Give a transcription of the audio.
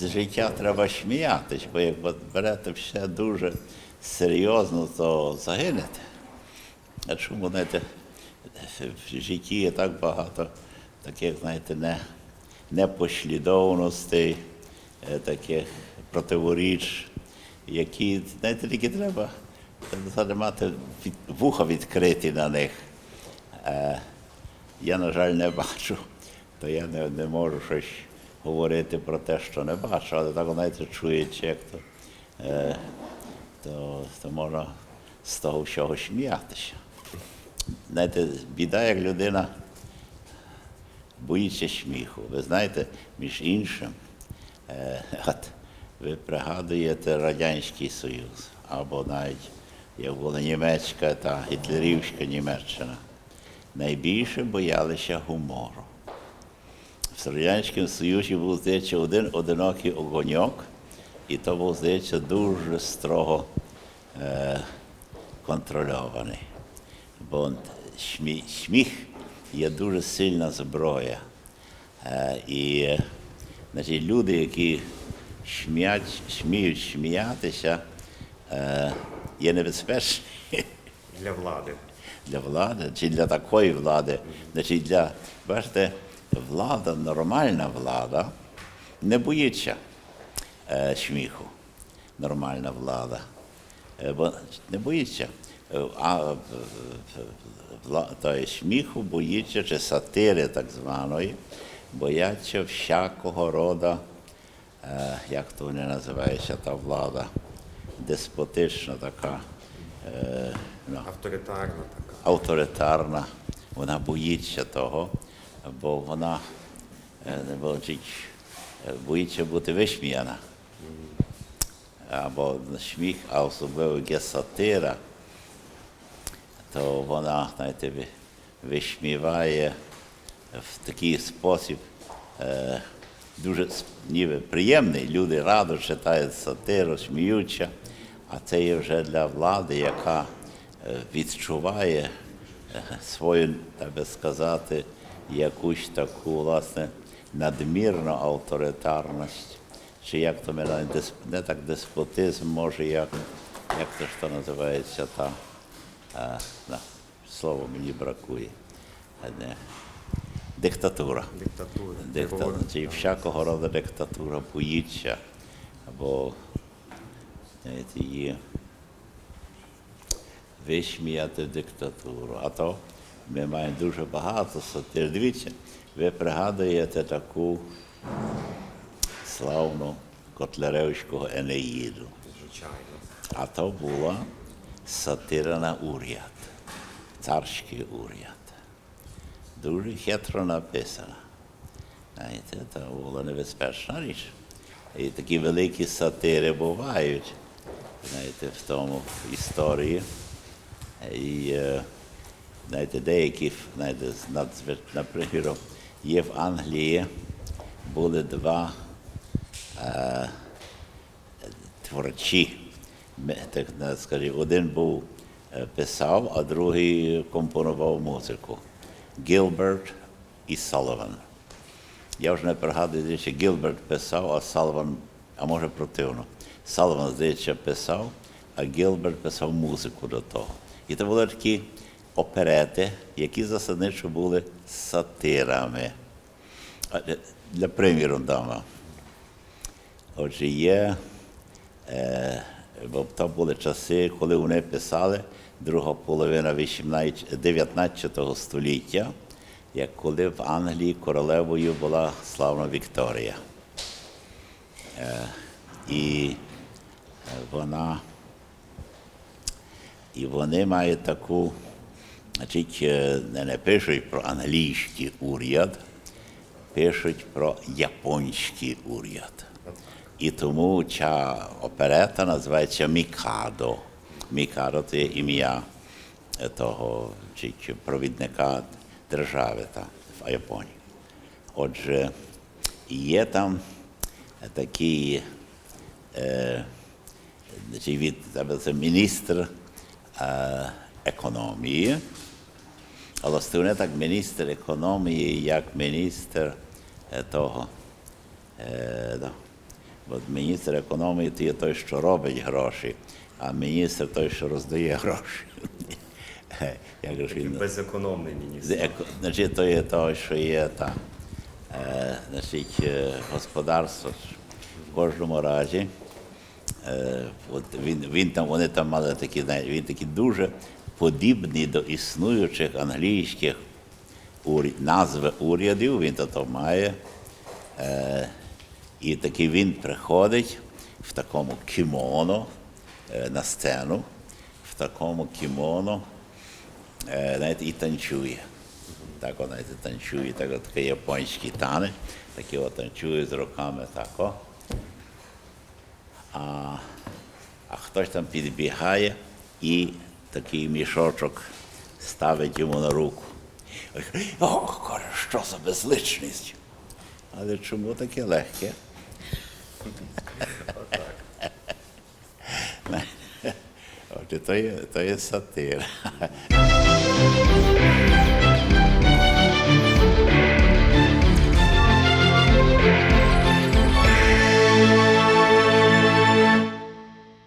з життя треба сміятись, бо як берете все дуже серйозно, то загинете. А чому, знаєте, в житті є так багато таких, знаєте, не, непослідовностей, е, таких противоріч, які, знаєте, тільки треба треба від, вуха відкриті на них. Е, я, на жаль, не бачу, то я не, не можу щось говорити про те, що не бачу, але так, знаєте, чує чек, то, е, то, то можна з того всього сміятися. Знаєте, біда, як людина боїться сміху. Ви знаєте, між іншим, е, от, ви пригадуєте Радянський Союз, або навіть як була німецька та гітлерівська Німеччина. Найбільше боялися гумору. В Радянському Союзі був, здається, один одинокий огоньок, і то був, здається, дуже строго е, контрольований. Бо сміх, сміх є дуже сильна зброя. Е, і е, значить, люди, які сміють, сміють сміятися, е, є небезпечні Для влади. для влади чи для такої влади. Значить, для, бачите, влада, нормальна влада не боїться е, сміху. Нормальна влада. Е, бо не боїться. Е, А е, вла, то є сміху боїться, чи сатири так званої, бояться всякого роду, е, як то вони називається, та влада, деспотична така. Е, ну, Авторитарна така. авторитарна, вона боїться того, бо вона е, не боїть, е, боїться бути висміяна. Або сміх, а особливо є сатира, то вона, знаєте, ви- висміває в такий спосіб е, дуже ніби приємний. Люди радо читають сатиру, сміються, а це є вже для влади, яка е, відчуває е, свою, так би сказати, якусь таку, власне, надмірну авторитарність. Чи як то навіть не так деспотизм, може, як, як то що називається та а, на, слово мені бракує. А не, диктатура. Диктатура. Дикта... Чи всякого роду диктатура боїться, або знаєте, її висміяти диктатуру. А то ми маємо дуже багато сатир. Дивіться, ви пригадуєте таку славну Котляревського Енеїду. Звичайно. А то була сатира на уряд, царський уряд. Дуже хитро написана. Знаєте, це була небезпечна річ. І такі великі сатири бувають, знаєте, в тому історії. І е, знаєте, деякі, знаєте, наприклад, є в Англії були два е, творчі. Так скажімо, один був е, писав, а другий компонував музику. Гілберт і Салливан. Я вже не пригадую, що Гілберт писав, а Салливан, а може противно. Салливан, здається, писав, а Гілберт писав музику до того. І це були такі оперети, які засадничо були сатирами. Е, Для приміру дам вам. Отже, є, е, бо то були часи, коли вони писали друга половина 18 19 століття, як коли в Англії королевою була славна Вікторія. Е, і е, вона, і вони мають таку, значить, е, не, пишуть про англійський уряд, пишуть про японський уряд. І тому ця оперета називається Мікадо. Мікадо це ім'я е, того чи, провідника держави та, в Японії. Отже, є там такий е, від, міністр е, економії, але не так міністр економії, як міністр того. Е, да, От міністр економії то є той, що робить гроші, а міністр той, що роздає гроші. Як же він Безекономний міністр. Еко- Значить, то є того, що є та, е, значить, е, господарство в кожному разі. Е, от він, він там, вони там мали такі, він такі дуже подібні до існуючих англійських назви урядів, він то, має. Е, і такий він приходить в такому кімоно е, на сцену, в такому кімоно е, знаєте, і танцює. Так, знаєте, танцює, так, такий японський танець, такий от танцює з руками так. О. А, а хтось там підбігає і такий мішочок ставить йому на руку. Ох, каже, що за безличність. Але чому таке легке? Отже, то є, то є сатира.